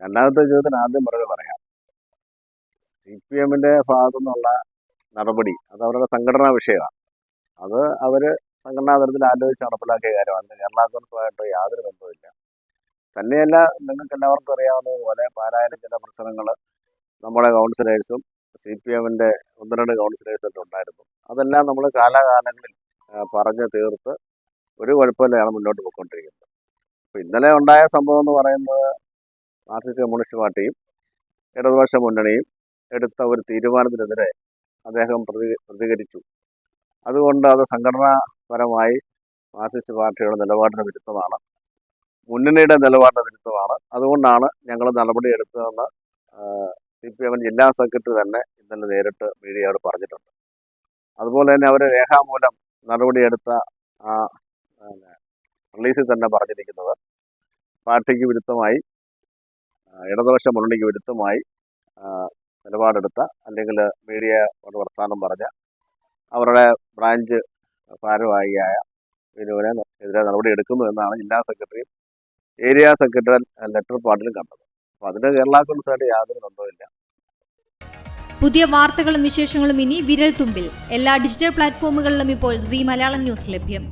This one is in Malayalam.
രണ്ടാമത്തെ ചോദ്യത്തിന് ആദ്യം മറുപടി പറയാം. സി പി എമ്മിന്റെ ഭാഗത്തു നിന്നുള്ള നടപടി അത് അവരുടെ സംഘടനാ വിഷയമാണ്. അത് അവർ സംഘടനാ തലത്തിൽ ആലോചിച്ച് നടപ്പിലാക്കിയ കാര്യമാണ്. കേരള കോൺഗ്രസുമായിട്ട് യാതൊരു ബന്ധവുമില്ല. തന്നെയല്ല നിങ്ങൾക്ക് എല്ലാവർക്കും അറിയാവുന്നതുപോലെ പാലായിലെ ചില പ്രശ്നങ്ങൾ നമ്മുടെ കൗൺസിലേഴ്സും സി പി എമ്മിന്റെ ഒന്ന് രണ്ട് കൗൺസിലേഴ്സൊക്കെ ഉണ്ടായിരുന്നു. അതെല്ലാം നമ്മൾ കാലാകാലങ്ങളിൽ പറഞ്ഞ് തീർത്ത് ഒരു കുഴപ്പമില്ലാണ് മുന്നോട്ട് പോയിക്കൊണ്ടിരിക്കുന്നത് അപ്പോൾ ഇന്നലെ ഉണ്ടായ സംഭവം എന്ന് പറയുന്നത് മാർക്സിസ്റ്റ് കമ്മ്യൂണിസ്റ്റ് പാർട്ടിയും ഇടതുപക്ഷ മുന്നണിയും എടുത്ത ഒരു തീരുമാനത്തിനെതിരെ അദ്ദേഹം പ്രതി പ്രതികരിച്ചു. അതുകൊണ്ട് അത് സംഘടനാപരമായി മാർക്സിസ്റ്റ് പാർട്ടിയുടെ നിലപാടിന് വിരുദ്ധമാണ്. മുന്നണിയുടെ നിലപാടിന് വിരുദ്ധമാണ്. അതുകൊണ്ടാണ് ഞങ്ങൾ നടപടി എടുത്തതെന്ന് സി പി എമ്മിന്റെ ജില്ലാ സെക്രട്ടറി തന്നെ ഇന്നലെ നേരിട്ട് മീഡിയയോട് പറഞ്ഞിട്ടുണ്ട്. അതുപോലെ തന്നെ അവർ രേഖാമൂലം നടപടിയെടുത്ത ആ റിലീസിൽ തന്നെ പറഞ്ഞിരിക്കുന്നത് പാർട്ടിക്ക് വിരുദ്ധമായി ഇടതുപക്ഷ മുന്നണിക്ക് വിരുദ്ധമായി നിലപാടെടുത്ത അല്ലെങ്കിൽ മീഡിയയോട് വർത്തമാനം പറഞ്ഞ അവരുടെ ബ്രാഞ്ച് ഭാരവാഹിയായ വിനുവിനെ എതിരെ നടപടി എടുക്കുന്നു എന്നാണ് ജില്ലാ സെക്രട്ടറിയും ഏരിയ സെക്രട്ടറി ലെറ്റർ പാർട്ടിലും കണ്ടത്. അപ്പൊ അതിന് കേരള കോൺഗ്രസ്സായിട്ട് യാതൊരു ബന്ധവുമില്ല. പുതിയ വാർത്തകളും വിശേഷങ്ങളും ഇനി വിരൽ തുമ്പിൽ എല്ലാ ഡിജിറ്റൽ പ്ലാറ്റ്ഫോമുകളിലും ഇപ്പോൾ സി മലയാളം ന്യൂസ് ലഭ്യം.